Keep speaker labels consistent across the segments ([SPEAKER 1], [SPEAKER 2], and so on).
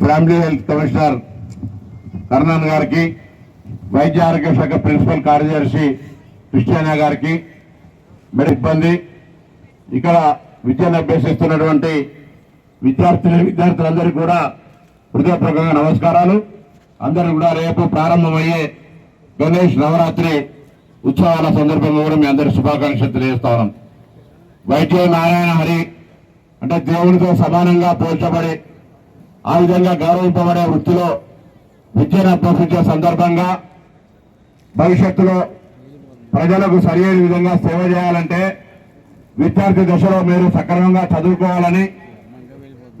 [SPEAKER 1] Family health commissioner Karnan गारी వైద్య ఆరోగ్య శాఖ ప్రిన్సిపల్ కార్యదర్శి క్రిస్టియానా గారికి మెడ ఇబ్బంది ఇక్కడ విద్యను అభ్యసిస్తున్నటువంటి విద్యార్థులు విద్యార్థులందరికీ కూడా హృదయపూర్వకంగా నమస్కారాలు. అందరూ కూడా రేపు ప్రారంభమయ్యే గణేష్ నవరాత్రి ఉత్సవాల సందర్భంగా కూడా మీ అందరి శుభాకాంక్షలు తెలియజేస్తా ఉన్నాం. వైద్య నారాయణ హరి అంటే దేవునితో సమానంగా పోల్చబడి ఆ విధంగా గౌరవింపబడే వృత్తిలో విద్యను అభ్యసించే సందర్భంగా భవిష్యత్తులో ప్రజలకు సరియైన విధంగా సేవ చేయాలంటే విద్యార్థి దశలో మీరు సక్రమంగా చదువుకోవాలని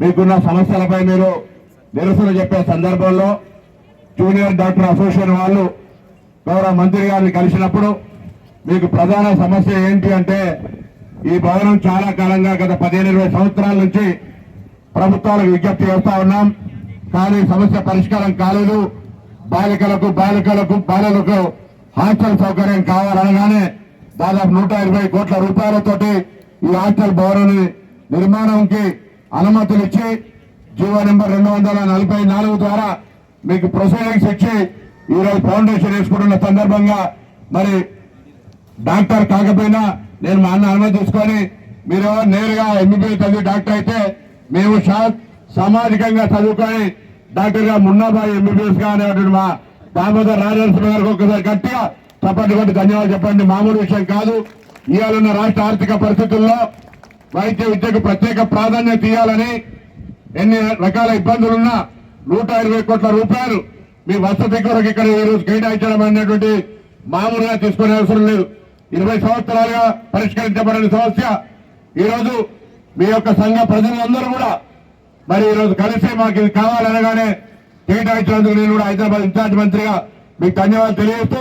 [SPEAKER 1] మీకున్న సమస్యలపై మీరు నిరసన చెప్పే సందర్భంలో జూనియర్ డాక్టర్ అసోసియేషన్ వాళ్ళు గౌరవ మంత్రి గారిని కలిసినప్పుడు మీకు ప్రధాన సమస్య ఏంటి అంటే ఈ భవనం చాలా కాలంగా గత పదిహేను ఇరవై సంవత్సరాల నుంచి ప్రభుత్వాలకు విజ్ఞప్తి చేస్తా ఉన్నాం. కానీ సమస్య పరిష్కారం కాలేదు. బాలికలకు బాలికలకు బాలలకు హాస్టల్ సౌకర్యం కావాలనగానే దాదాపు నూట ఇరవై కోట్ల రూపాయలతోటి ఈ హాస్టల్ భవనం నిర్మాణంకి అనుమతులు ఇచ్చి జీవో నెంబర్ రెండు వందల నలభై నాలుగు ద్వారా మీకు ప్రొసీడింగ్స్ ఇచ్చి ఈరోజు ఫౌండేషన్ వేసుకుంటున్న సందర్భంగా మరి డాక్టర్ కాకపోయినా నేను మా అన్న అనుమతి తీసుకొని మీరు నేరుగా ఎంబీబీఎస్ చదివి డాక్టర్ అయితే మేము షా- సామాజికంగా చదువుకొని డాక్టర్గా మున్నాబాయి ఎంబీబీఎస్గా అనేటువంటి మా దామోదర్ రాజనరసింహ గారికి ఒక్కసారి గట్టిగా చప్పటి కొట్టి ధన్యవాదాలు చెప్పండి. మామూలు విషయం కాదు. ఇవాళ రాష్ట్ర ఆర్థిక పరిస్థితుల్లో వైద్య విద్యకు ప్రత్యేక ప్రాధాన్యత ఇవ్వాలని ఎన్ని రకాల ఇబ్బందులున్నా నూట ఇరవై కోట్ల రూపాయలు మీ వసతి కొరకు ఇక్కడ ఈరోజు రోజు కేటాయించడం అనేటువంటి మామూలుగా తీసుకునే అవసరం లేదు. ఇరవై సంవత్సరాలుగా పరిష్కరించబడిన సమస్య. ఈరోజు మీ యొక్క సంఘ ప్రజలందరూ కూడా మరి ఈ రోజు కలిసి మాకు ఇది కావాలనగానే కేటాయించినందుకు నేను కూడా హైదరాబాద్ ఇన్ఛార్జ్ మంత్రిగా మీకు ధన్యవాదాలు తెలియజేస్తూ